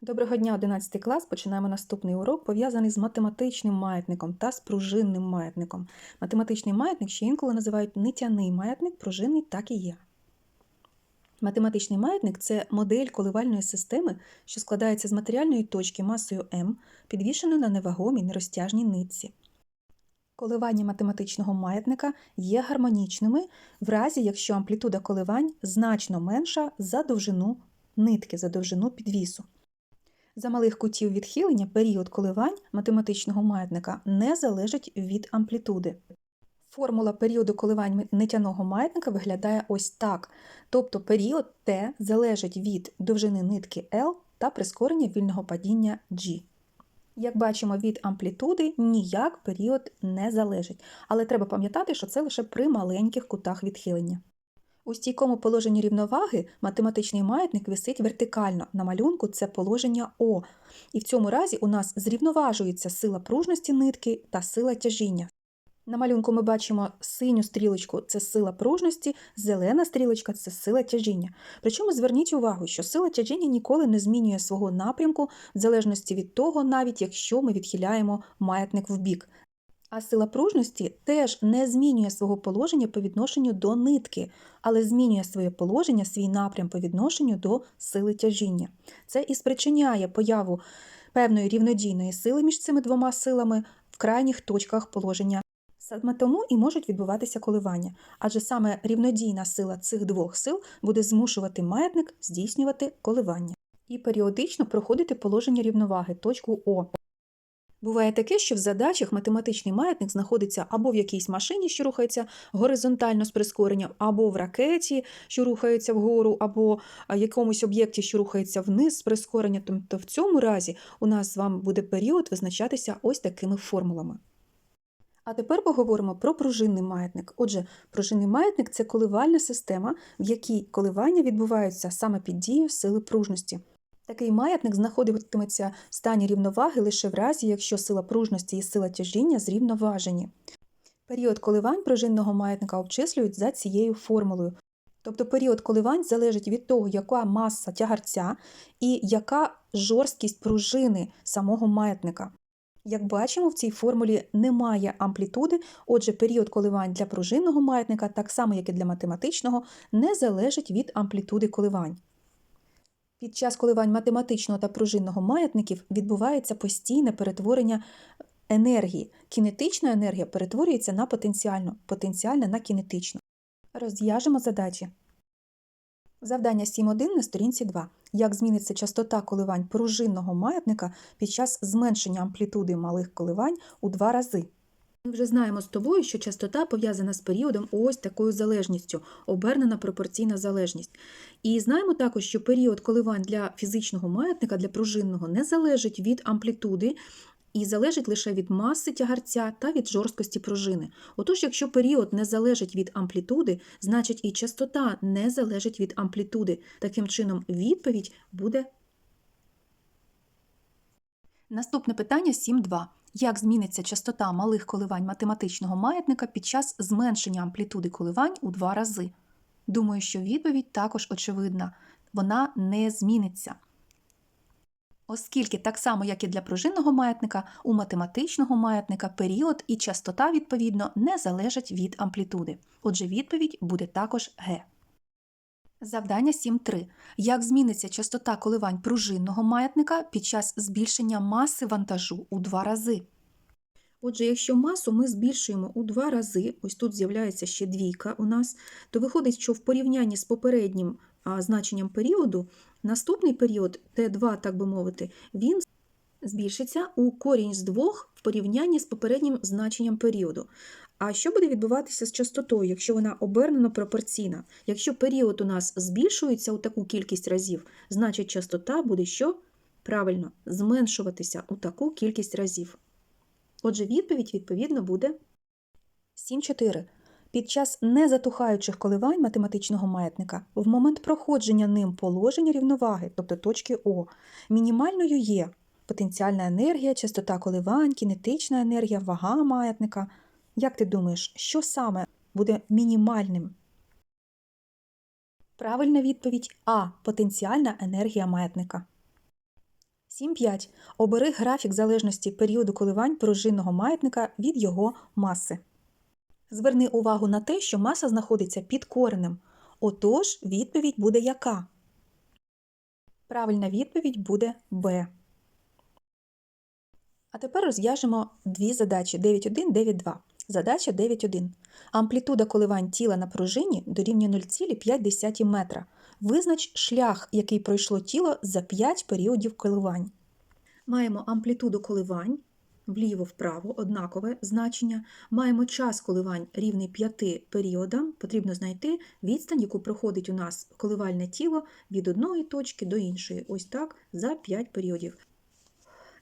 Доброго дня, 11 клас. Починаємо наступний урок, пов'язаний з математичним маятником та з пружинним маятником. Математичний маятник ще інколи називають нитяний маятник, пружинний так і є. Математичний маятник це модель коливальної системи, що складається з матеріальної точки масою m, підвішеної на невагомій нерозтяжній нитці. Коливання математичного маятника є гармонічними в разі, якщо амплітуда коливань значно менша за довжину нитки, за довжину підвісу. За малих кутів відхилення період коливань математичного маятника не залежить від амплітуди. Формула періоду коливань нитяного маятника виглядає ось так. Тобто період T залежить від довжини нитки L та прискорення вільного падіння G. Як бачимо, від амплітуди ніяк період не залежить, але треба пам'ятати, що це лише при маленьких кутах відхилення. У стійкому положенні рівноваги математичний маятник висить вертикально. На малюнку це положення О. І в цьому разі у нас зрівноважується сила пружності нитки та сила тяжіння. На малюнку ми бачимо синю стрілочку це сила пружності, зелена стрілочка це сила тяжіння. Причому зверніть увагу, що сила тяжіння ніколи не змінює свого напрямку в залежності від того, навіть якщо ми відхиляємо маятник вбік. А сила пружності теж не змінює свого положення по відношенню до нитки, але змінює своє положення, свій напрям по відношенню до сили тяжіння. Це і спричиняє появу певної рівнодійної сили між цими двома силами в крайніх точках положення. Саме тому і можуть відбуватися коливання, адже саме рівнодійна сила цих двох сил буде змушувати маятник здійснювати коливання і періодично проходити положення рівноваги, точку О. Буває таке, що в задачах математичний маятник знаходиться або в якійсь машині, що рухається горизонтально з прискоренням, або в ракеті, що рухається вгору, або якомусь об'єкті, що рухається вниз з прискоренням. Тобто в цьому разі у нас з вами буде період визначатися ось такими формулами. А тепер поговоримо про пружинний маятник. Отже, пружинний маятник це коливальна система, в якій коливання відбуваються саме під дією сили пружності. Такий маятник знаходитиметься в стані рівноваги лише в разі, якщо сила пружності і сила тяжіння зрівноважені. Період коливань пружинного маятника обчислюють за цією формулою. Тобто період коливань залежить від того, яка маса тягарця і яка жорсткість пружини самого маятника. Як бачимо, в цій формулі немає амплітуди, отже, період коливань для пружинного маятника, так само як і для математичного, не залежить від амплітуди коливань. Під час коливань математичного та пружинного маятників відбувається постійне перетворення енергії. Кінетична енергія перетворюється на потенціальну, потенціальна на кінетичну. Розв'яжемо задачі. Завдання 7.1 на сторінці 2. Як зміниться частота коливань пружинного маятника під час зменшення амплітуди малих коливань у два рази? Ми вже знаємо з тобою, що частота пов'язана з періодом ось такою залежністю, обернена пропорційна залежність. І знаємо також, що період коливань для фізичного маятника, для пружинного, не залежить від амплітуди і залежить лише від маси тягарця та від жорсткості пружини. Отож, якщо період не залежить від амплітуди, значить і частота не залежить від амплітуди. Таким чином, відповідь буде. Наступне питання 7.2. Як зміниться частота малих коливань математичного маятника під час зменшення амплітуди коливань у два рази? Думаю, що відповідь також очевидна. Вона не зміниться. Оскільки так само, як і для пружинного маятника, у математичного маятника період і частота, відповідно, не залежать від амплітуди. Отже, відповідь буде також Г. Завдання 7.3. Як зміниться частота коливань пружинного маятника під час збільшення маси вантажу у два рази? Отже, якщо масу ми збільшуємо у два рази, ось тут з'являється ще двійка у нас, то виходить, що в порівнянні з попереднім значенням періоду, наступний період, Т2, так би мовити, він збільшиться у корінь з двох в порівнянні з попереднім значенням періоду. А що буде відбуватися з частотою, якщо вона обернено пропорційна? Якщо період у нас збільшується у таку кількість разів, значить частота буде що? Правильно, зменшуватися у таку кількість разів. Отже, відповідь, відповідно, буде 7.4. Під час незатухаючих коливань математичного маятника в момент проходження ним положення рівноваги, тобто точки О, мінімальною є потенціальна енергія, частота коливань, кінетична енергія, вага маятника. Як ти думаєш, що саме буде мінімальним? Правильна відповідь А. Потенціальна енергія маятника. 7.5. Обери графік залежності періоду коливань пружинного маятника від його маси. Зверни увагу на те, що маса знаходиться під коренем. Отож, відповідь буде яка? Правильна відповідь буде Б. А тепер розв'яжемо дві задачі 9.1, 9.2. Задача 9.1. Амплітуда коливань тіла на пружині дорівнює 0,5 метра. Визнач шлях, який пройшло тіло за 5 періодів коливань. Маємо амплітуду коливань вліво-вправо, однакове значення. Маємо час коливань рівний 5 періодам. Потрібно знайти відстань, яку проходить у нас коливальне тіло від одної точки до іншої. Ось так за 5 періодів.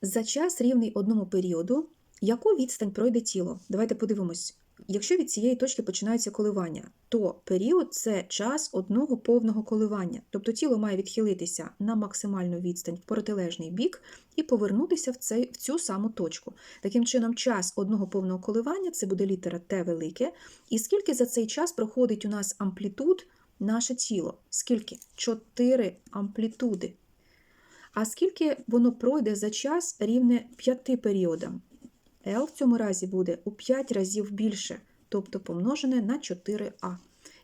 За час рівний одному періоду, яку відстань пройде тіло? Давайте подивимось. Якщо від цієї точки починається коливання, то період це час одного повного коливання. Тобто тіло має відхилитися на максимальну відстань в протилежний бік і повернутися в, цей, в цю саму точку. Таким чином, час одного повного коливання це буде літера Т велике. І скільки за цей час проходить у нас амплітуд наше тіло? Скільки? Чотири амплітуди. А скільки воно пройде за час рівне 5 періодам? L в цьому разі буде у 5 разів більше, тобто помножене на 4а.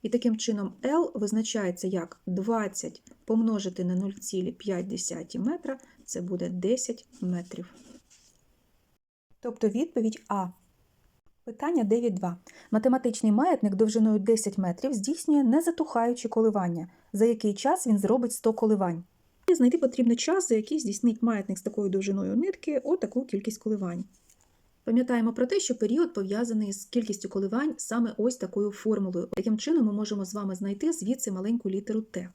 І таким чином L визначається як 20 помножити на 0,5 метра, це буде 10 метрів. Тобто відповідь А. Питання 9.2. Математичний маятник довжиною 10 метрів здійснює незатухаючі коливання. За який час він зробить 100 коливань? І знайти потрібно час, за який здійснить маятник з такою довжиною нитки отаку кількість коливань. Пам'ятаємо про те, що період пов'язаний з кількістю коливань саме ось такою формулою. Таким чином ми можемо з вами знайти звідси маленьку літеру Т.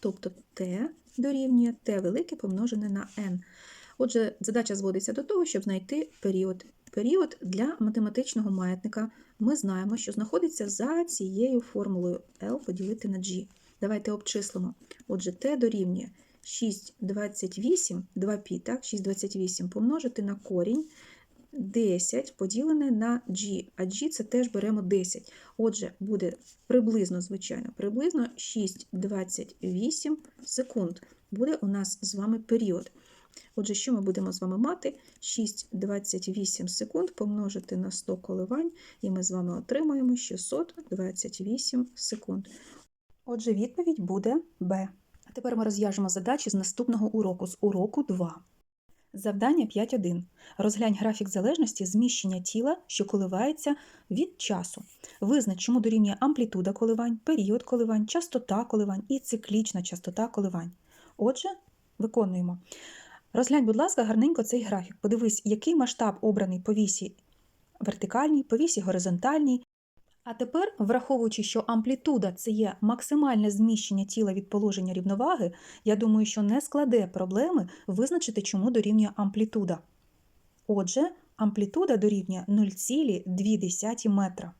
Тобто Т дорівнює Т велике помножене на n. Отже, задача зводиться до того, щоб знайти період. Період для математичного маятника ми знаємо, що знаходиться за цією формулою L поділити на G. Давайте обчислимо. Отже, Т дорівнює 6,28, 2π, так, 6,28 помножити на корінь 10 поділене на g, а g це теж беремо 10. Отже, буде приблизно, звичайно, приблизно 6,28 секунд. Буде у нас з вами період. Отже, що ми будемо з вами мати? 6,28 секунд помножити на 100 коливань, і ми з вами отримаємо 628 секунд. Отже, відповідь буде Б. А тепер ми розв'яжемо задачі з наступного уроку, з уроку 2. Завдання 5.1. Розглянь графік залежності зміщення тіла, що коливається від часу. Визнач, чому дорівнює амплітуда коливань, період коливань, частота коливань і циклічна частота коливань. Отже, виконуємо. Розглянь, будь ласка, гарненько цей графік. Подивись, який масштаб обраний по вісі вертикальній, по вісі горизонтальній. А тепер, враховуючи, що амплітуда це є максимальне зміщення тіла від положення рівноваги, я думаю, що не складе проблеми визначити, чому дорівнює амплітуда. Отже, амплітуда дорівнює 0,2 метра.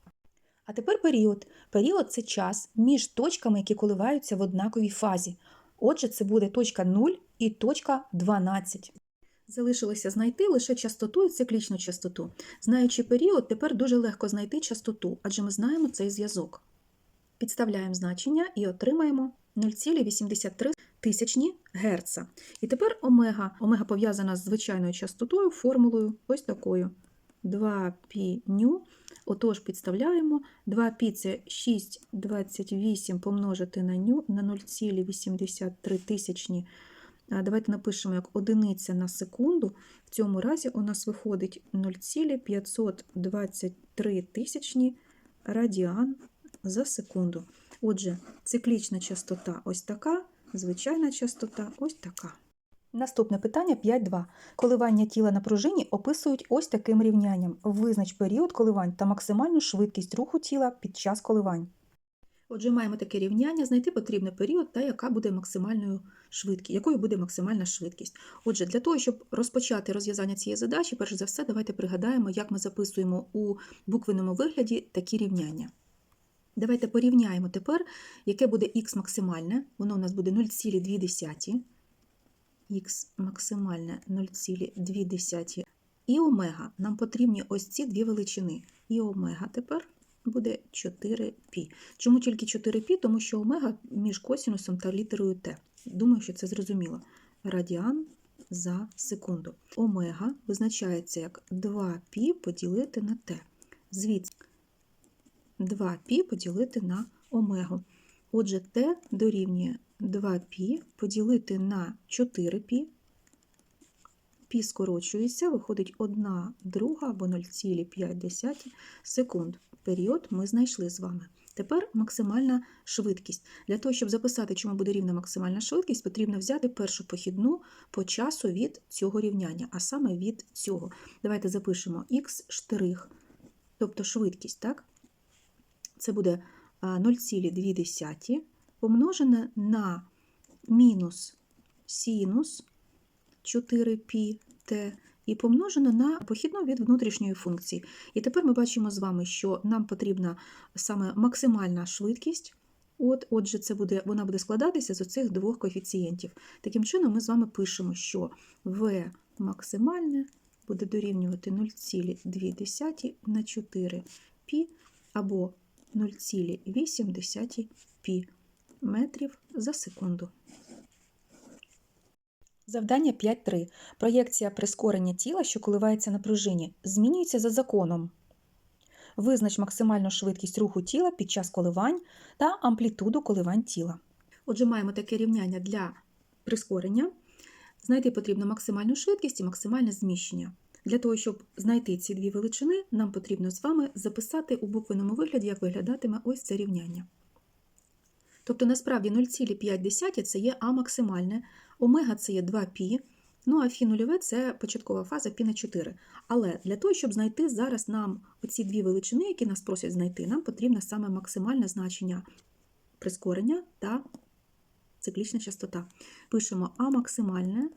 А тепер період. Період це час між точками, які коливаються в однаковій фазі. Отже, це буде точка 0 і точка 12. Залишилося знайти лише частоту і циклічну частоту. Знаючи період, тепер дуже легко знайти частоту, адже ми знаємо цей зв'язок. Підставляємо значення і отримаємо 0,83 тисячні Герца. І тепер омега. Омега пов'язана з звичайною частотою, формулою ось такою. 2π ню. Отож, підставляємо 2π це 6,28 помножити на ню на 0,83 тисячні. Давайте напишемо як одиниця на секунду. В цьому разі у нас виходить 0,523 тисячні радіан за секунду. Отже, циклічна частота ось така, звичайна частота ось така. Наступне питання 5.2. Коливання тіла на пружині описують ось таким рівнянням. Визнач період коливань та максимальну швидкість руху тіла під час коливань. Отже, маємо таке рівняння, знайти потрібний період та яка буде максимальною швидкість, якою буде максимальна швидкість. Отже, для того, щоб розпочати розв'язання цієї задачі, перш за все, давайте пригадаємо, як ми записуємо у буквеному вигляді такі рівняння. Давайте порівняємо тепер, яке буде х максимальне, воно у нас буде 0,2, х максимальне 0,2 і омега. Нам потрібні ось ці дві величини. І омега тепер буде 4π. Чому тільки 4π? Тому що омега між косінусом та літерою Т. Думаю, що це зрозуміло. радіан за секунду. Омега визначається як 2π поділити на t. Звідси 2π поділити на омегу. Отже, t дорівнює 2π поділити на 4π. Пі скорочується, виходить 1 друга або 0,5 секунд. Період ми знайшли з вами. Тепер максимальна швидкість. Для того, щоб записати, чому буде рівна максимальна швидкість, потрібно взяти першу похідну по часу від цього рівняння, а саме від цього. Давайте запишемо х штрих, тобто швидкість, так? Це буде 0,2 помножене на мінус синус 4πt і помножено на похідну від внутрішньої функції. І тепер ми бачимо з вами, що нам потрібна саме максимальна швидкість. От, Отже, це буде, вона буде складатися з оцих двох коефіцієнтів. Таким чином, ми з вами пишемо, що v максимальне буде дорівнювати 0,2 на 4 π або 0,8 π метрів за секунду. Завдання 5.3. Проєкція прискорення тіла, що коливається на пружині, змінюється за законом. Визнач максимальну швидкість руху тіла під час коливань та амплітуду коливань тіла. Отже, маємо таке рівняння для прискорення. Знайти потрібно максимальну швидкість і максимальне зміщення. Для того, щоб знайти ці дві величини, нам потрібно з вами записати у буквеному вигляді, як виглядатиме ось це рівняння. Тобто, насправді 0,5 це є А максимальне, омега це є 2π. Ну, а фі нульове це початкова фаза пі на 4. Але для того, щоб знайти зараз нам оці дві величини, які нас просять знайти, нам потрібно саме максимальне значення прискорення та циклічна частота. Пишемо А максимальне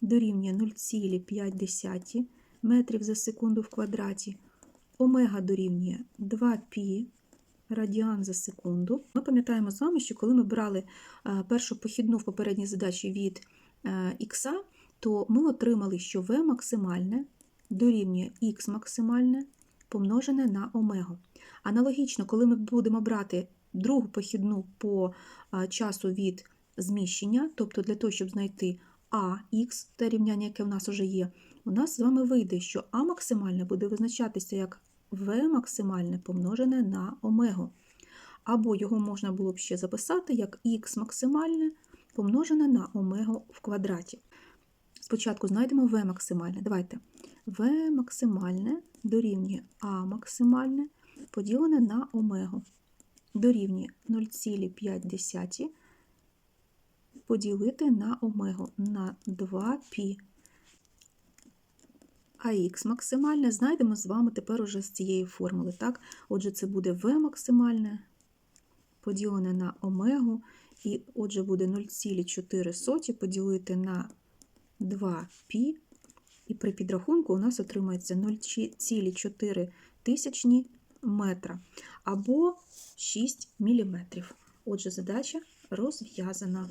дорівнює 0,5 метрів за секунду в квадраті, омега дорівнює 2π радіан за секунду. Ми пам'ятаємо з вами, що коли ми брали е, першу похідну в попередній задачі від е, то ми отримали, що v максимальне дорівнює х максимальне помножене на омегу. Аналогічно, коли ми будемо брати другу похідну по е, часу від зміщення, тобто для того, щоб знайти ах, те рівняння, яке в нас вже є, у нас з вами вийде, що а максимальне буде визначатися як v максимальне помножене на омегу. Або його можна було б ще записати як х максимальне помножене на омегу в квадраті. Спочатку знайдемо v максимальне. Давайте v максимальне дорівнює а максимальне поділене на омегу. Дорівнює 0,5 поділити на омегу на 2π а х максимальне знайдемо з вами тепер уже з цієї формули. Так? Отже, це буде v максимальне поділене на омегу, і отже, буде 0,4 поділити на 2π, і при підрахунку у нас отримається 0,4 тисячні метра або 6 мм. Отже, задача розв'язана.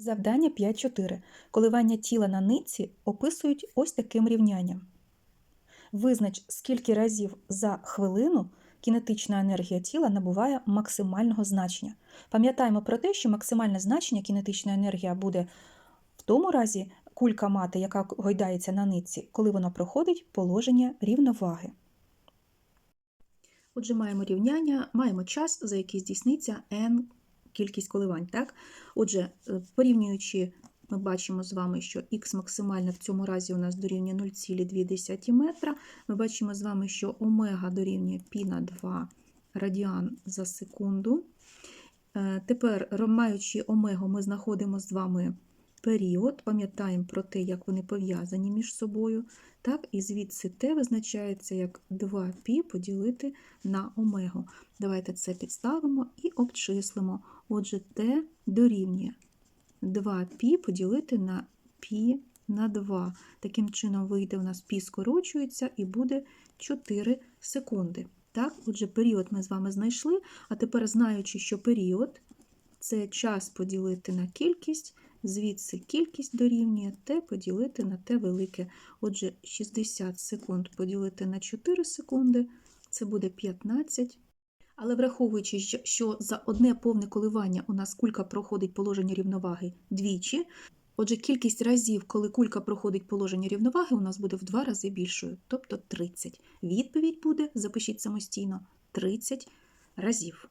Завдання 5.4. Коливання тіла на нитці описують ось таким рівнянням. Визнач, скільки разів за хвилину кінетична енергія тіла набуває максимального значення. Пам'ятаємо про те, що максимальне значення кінетична енергія буде в тому разі кулька мати, яка гойдається на нитці, коли вона проходить положення рівноваги. Отже, маємо рівняння, маємо час, за який здійсниться n кількість коливань. Так? Отже, е, порівнюючи, ми бачимо з вами, що х максимальне в цьому разі у нас дорівнює 0,2 метра. Ми бачимо з вами, що омега дорівнює π на 2 радіан за секунду. Е, тепер, маючи омегу, ми знаходимо з вами період, пам'ятаємо про те, як вони пов'язані між собою. Так, І звідси t визначається як 2π поділити на омегу. Давайте це підставимо і обчислимо. Отже, t дорівнює 2π поділити на π на 2. Таким чином, вийде у нас π скорочується і буде 4 секунди. Так, Отже, період ми з вами знайшли, а тепер, знаючи, що період це час поділити на кількість, звідси кількість дорівнює t поділити на t велике. Отже, 60 секунд поділити на 4 секунди це буде 15. але враховуючи, що- за одне повне коливання у нас кулька проходить положення рівноваги двічі, отже, кількість разів, коли кулька проходить положення рівноваги, у нас буде в два рази більшою, тобто 30. Відповідь буде, запишіть самостійно, 30 разів.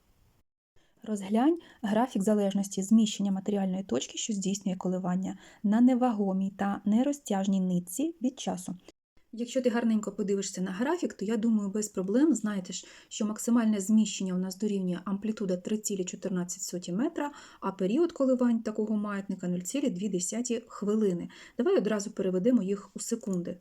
Розглянь графік залежності зміщення матеріальної точки, що здійснює коливання, на невагомій та нерозтяжній нитці від часу. Якщо ти гарненько подивишся на графік, то я думаю, без проблем знайдеш, що максимальне зміщення у нас дорівнює амплітуда 3,14 метра, а період коливань такого маятника 0,2 хвилини. Давай одразу переведемо їх у секунди.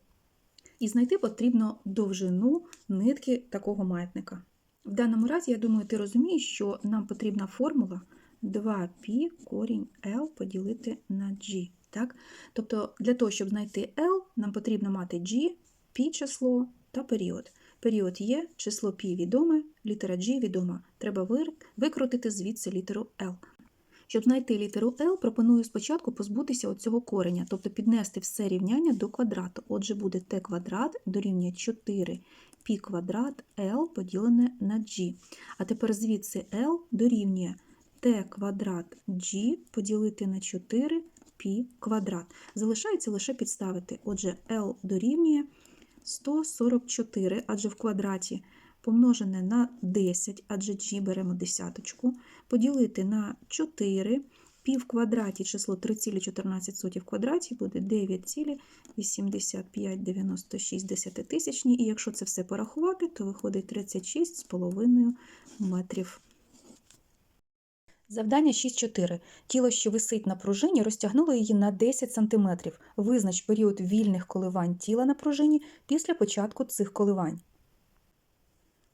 І знайти потрібно довжину нитки такого маятника. В даному разі, я думаю, ти розумієш, що нам потрібна формула 2π корінь L поділити на G. Так? Тобто, для того, щоб знайти L, нам потрібно мати G, P число та період. Період є, число π відоме, літера G відома. Треба викрутити звідси літеру L. Щоб знайти літеру L, пропоную спочатку позбутися цього кореня, тобто піднести все рівняння до квадрату. Отже, буде t квадрат дорівнює 4 π квадрат L поділене на G. А тепер звідси L дорівнює t квадрат G поділити на 4 π квадрат. Залишається лише підставити. Отже, L дорівнює 144, адже в квадраті помножене на 10, адже G беремо десяточку, поділити на 4, пів в квадраті число 3,14 в квадраті буде 9,8596 десятитисячні, і якщо це все порахувати, то виходить 36,5 метрів. Завдання 6.4. Тіло, що висить на пружині, розтягнуло її на 10 см. Визнач період вільних коливань тіла на пружині після початку цих коливань.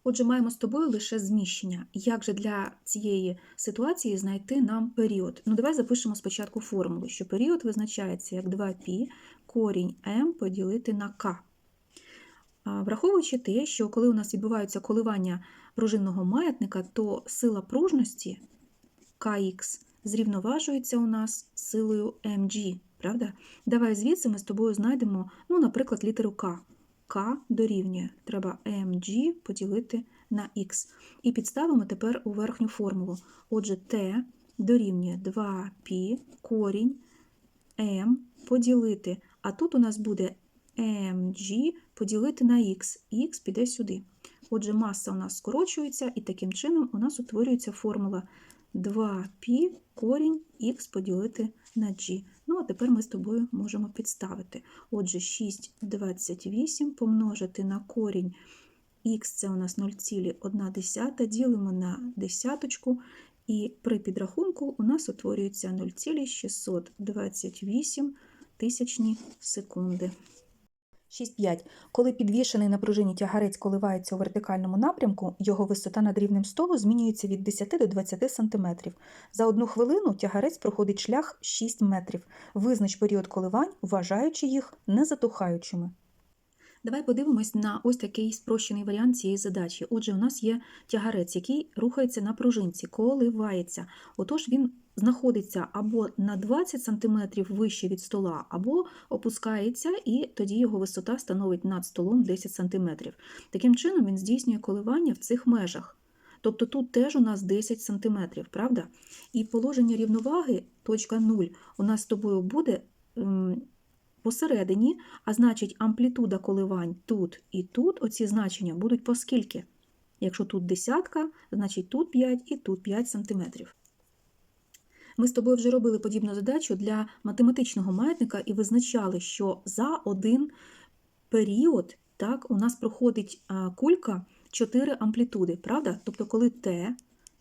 Отже, маємо з тобою лише зміщення. Як же для цієї ситуації знайти нам період? Ну, давай запишемо спочатку формулу, що період визначається як 2π корінь m поділити на k. Враховуючи те, що коли у нас відбуваються коливання пружинного маятника, то сила пружності kx зрівноважується у нас силою mg, правда? Давай звідси ми з тобою знайдемо, ну, наприклад, літеру k. К дорівнює. Треба mg поділити на х. І підставимо тепер у верхню формулу. Отже, t дорівнює 2π корінь m поділити. А тут у нас буде mg поділити на х. х піде сюди. Отже, маса у нас скорочується, і таким чином у нас утворюється формула 2π корінь х поділити на g. Ну, а тепер ми з тобою можемо підставити. Отже, 6,28 помножити на корінь х це у нас 0,1, ділимо на десяточку, і при підрахунку у нас утворюється 0,628 тисячні секунди. 6.5. Коли підвішений на пружині тягарець коливається у вертикальному напрямку, його висота над рівнем столу змінюється від 10 до 20 см. За одну хвилину тягарець проходить шлях 6 метрів. Визнач період коливань, вважаючи їх незатухаючими. Давай подивимось на ось такий спрощений варіант цієї задачі. Отже, у нас є тягарець, який рухається на пружинці, коливається. Отож, він знаходиться або на 20 см вище від стола, або опускається, і тоді його висота становить над столом 10 см. Таким чином, він здійснює коливання в цих межах. Тобто тут теж у нас 10 см, правда? І положення рівноваги, точка 0, у нас з тобою буде ем, посередині, а значить амплітуда коливань тут і тут, оці значення будуть по? Якщо тут десятка, значить тут 5 і тут 5 см. Ми з тобою вже робили подібну задачу для математичного маятника і визначали, що за один період так, у нас проходить кулька 4 амплітуди, правда? Тобто, коли t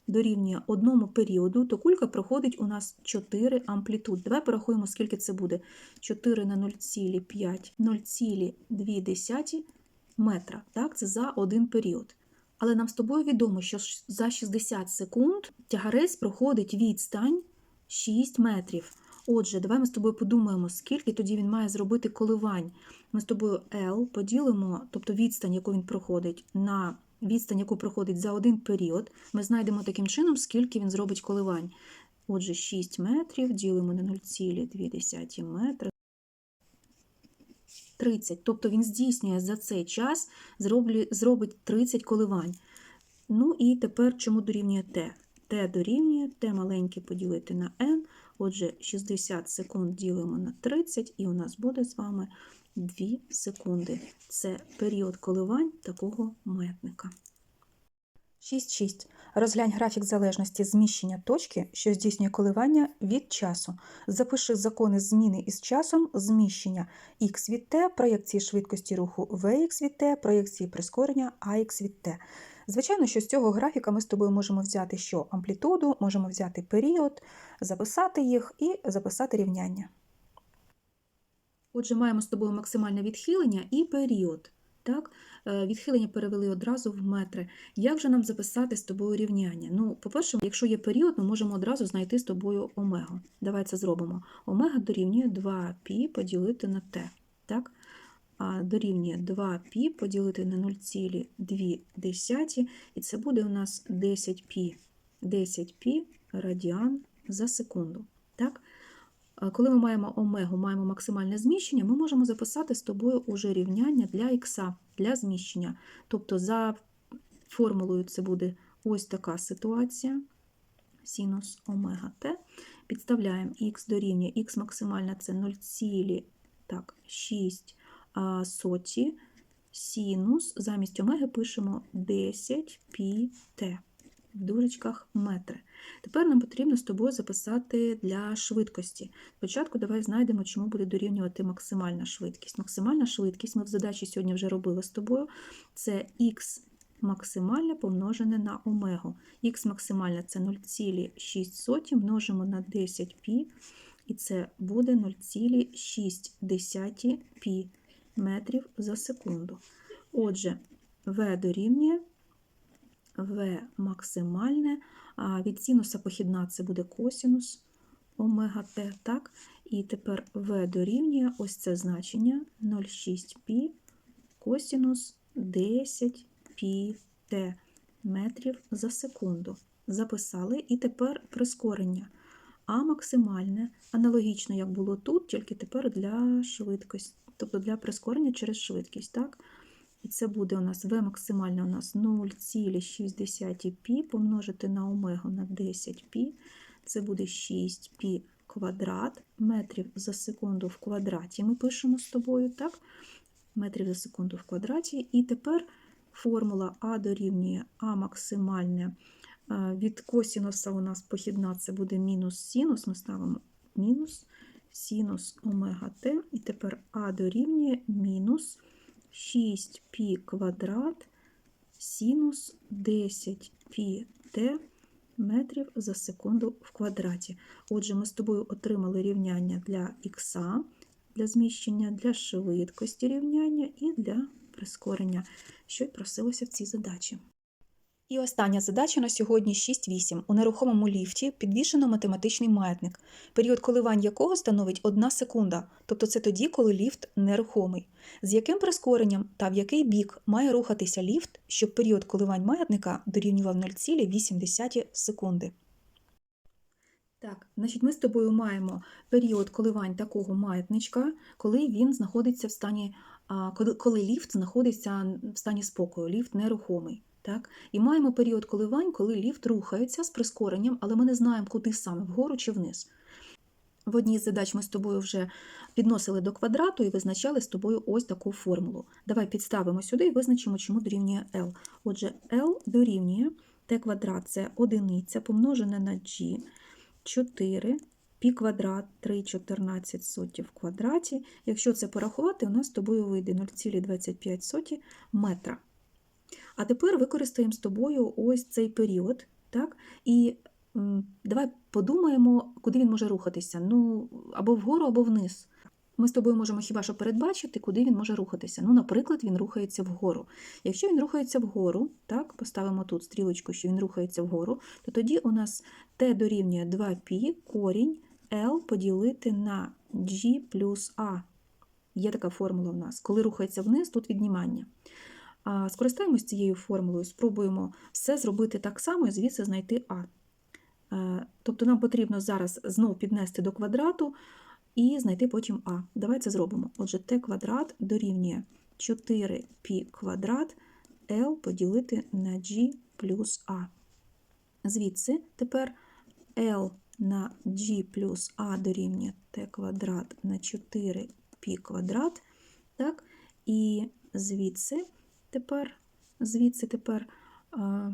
дорівнює одному періоду, то кулька проходить у нас 4 амплітуди. Давай порахуємо, скільки це буде. 4 на 0,5, 0,2 метра. Так, це за один період. Але нам з тобою відомо, що за 60 секунд тягарець проходить відстань 6 метрів. Отже, давай ми з тобою подумаємо, скільки тоді він має зробити коливань. Ми з тобою L поділимо, тобто відстань, яку він проходить, на відстань, яку проходить за один період. Ми знайдемо таким чином, скільки він зробить коливань. Отже, 6 метрів ділимо на 0,2 метри. 30. Тобто він здійснює за цей час, зробить 30 коливань. Ну і тепер чому дорівнює t? T дорівнює t маленьке поділити на n. Отже, 60 секунд ділимо на 30, і у нас буде з вами 2 секунди. Це період коливань такого маятника. 6.6. Розглянь графік залежності зміщення точки, що здійснює коливання від часу. Запиши закони зміни із часом зміщення х від t, проєкції швидкості руху vx від t, проєкції прискорення ax від t. Звичайно, що з цього графіка ми з тобою можемо взяти що амплітуду, можемо взяти період, записати їх і записати рівняння. Отже, маємо з тобою максимальне відхилення і період. Так? Е, Відхилення перевели одразу в метри. Як же нам записати з тобою рівняння? Ну, по-перше, якщо є період, ми можемо одразу знайти з тобою омегу. Давай це зробимо. Омега дорівнює 2π поділити на t. Так? А дорівнює 2π поділити на 0,2, і це буде у нас 10π. 10π радіан за секунду. Так? А Коли ми маємо омегу, маємо максимальне зміщення, ми можемо записати з тобою уже рівняння для х, для зміщення. Тобто за формулою це буде ось така ситуація. Синус омега t. Підставляємо х дорівнює х максимальна це 0,6 соті синус замість омеги пишемо 10 пі т в дужечках метри. Тепер нам потрібно з тобою записати для швидкості. Спочатку давай знайдемо, чому буде дорівнювати максимальна швидкість. Максимальна швидкість ми в задачі сьогодні вже робили з тобою. Це х максимальне помножене на омегу. Х максимальне це 0,6 множимо на 10 π і це буде 0,6 π метрів за секунду. Отже, v дорівнює v максимальне, а від синуса похідна це буде косінус омега t, так? І тепер v дорівнює ось це значення 0,6π косінус 10 πt метрів за секунду. Записали, і тепер прискорення А максимальне, аналогічно, як було тут, тільки тепер для швидкості, тобто для прискорення через швидкість. так? І це буде у нас v максимальне у нас 0,6 π помножити на омегу на 10 π. Це буде 6 π квадрат метрів за секунду в квадраті. Ми пишемо з тобою, так? Метрів за секунду в квадраті. І тепер формула А дорівнює А максимальне. Від косінуса у нас похідна це буде мінус синус. Ми ставимо мінус синус омега t. І тепер А дорівнює мінус 6π квадрат синус 10πt метрів за секунду в квадраті. Отже, ми з тобою отримали рівняння для х, для зміщення, для швидкості рівняння і для прискорення, що й просилося в цій задачі. І остання задача на сьогодні 6.8. У нерухомому ліфті підвішено математичний маятник, період коливань якого становить 1 секунда, тобто це тоді, коли ліфт нерухомий. З яким прискоренням та в який бік має рухатися ліфт, щоб період коливань маятника дорівнював 0,8 секунди. Так, значить, ми з тобою маємо період коливань такого маятничка, коли він знаходиться в стані, коли, ліфт знаходиться в стані спокою, ліфт нерухомий. Так? І маємо період коливань, коли ліфт рухається з прискоренням, але ми не знаємо, куди саме, вгору чи вниз. В одній з задач ми з тобою вже підносили до квадрату і визначали з тобою ось таку формулу. Давай підставимо сюди і визначимо, чому дорівнює L. Отже, L дорівнює t квадрат це одиниця помножене на g 4 π квадрат 3,14 соті в квадраті. Якщо це порахувати, у нас з тобою вийде 0,25 метра. А тепер використаємо з тобою ось цей період, так? І давай подумаємо, куди він може рухатися. Ну, або вгору, або вниз. Ми з тобою можемо хіба що передбачити, куди він може рухатися. Ну, наприклад, він рухається вгору. Якщо він рухається вгору, так, поставимо тут стрілочку, що він рухається вгору, то тоді у нас t дорівнює 2π корінь L поділити на G плюс A. Є така формула в нас. Коли рухається вниз, тут віднімання. Скористаємось цією формулою, спробуємо все зробити так само і звідси знайти А. Е, тобто нам потрібно зараз знову піднести до квадрату і знайти потім А. Давай це зробимо. Отже, t квадрат дорівнює 4π квадрат L поділити на G плюс А. Звідси тепер L на G плюс А дорівнює T квадрат на 4 π квадрат. Так? І звідси тепер, звідси тепер а,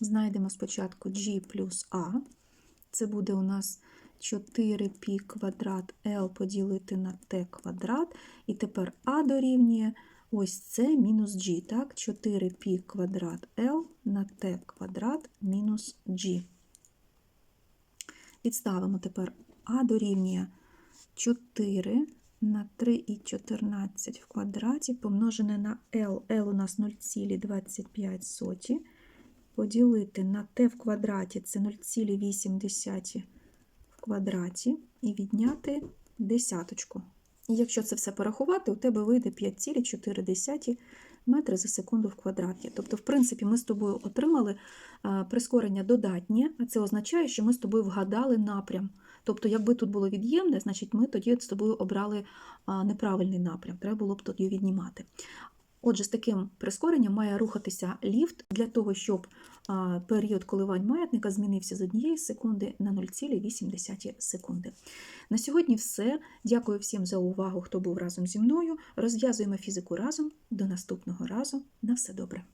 знайдемо спочатку G плюс А. Це буде у нас 4 π квадрат L поділити на T квадрат. І тепер А дорівнює ось це мінус G. Так? 4 π квадрат L на T квадрат мінус G. Підставимо тепер А дорівнює 4 на 3 і 14 в квадраті помножене на L. L у нас 0,25 поділити на t в квадраті це 0,8 в квадраті і відняти десяточку. І якщо це все порахувати, у тебе вийде 5,4 метри за секунду в квадраті. Тобто, в принципі, ми з тобою отримали прискорення додатнє, а це означає, що ми з тобою вгадали напрям. Тобто, якби тут було від'ємне, значить ми тоді з тобою обрали неправильний напрям, треба було б тоді віднімати. Отже, з таким прискоренням має рухатися ліфт для того, щоб період коливань маятника змінився з 1 секунди на 0,8 секунди. На сьогодні все. Дякую всім за увагу, хто був разом зі мною. Розв'язуємо фізику разом. До наступного разу. На все добре.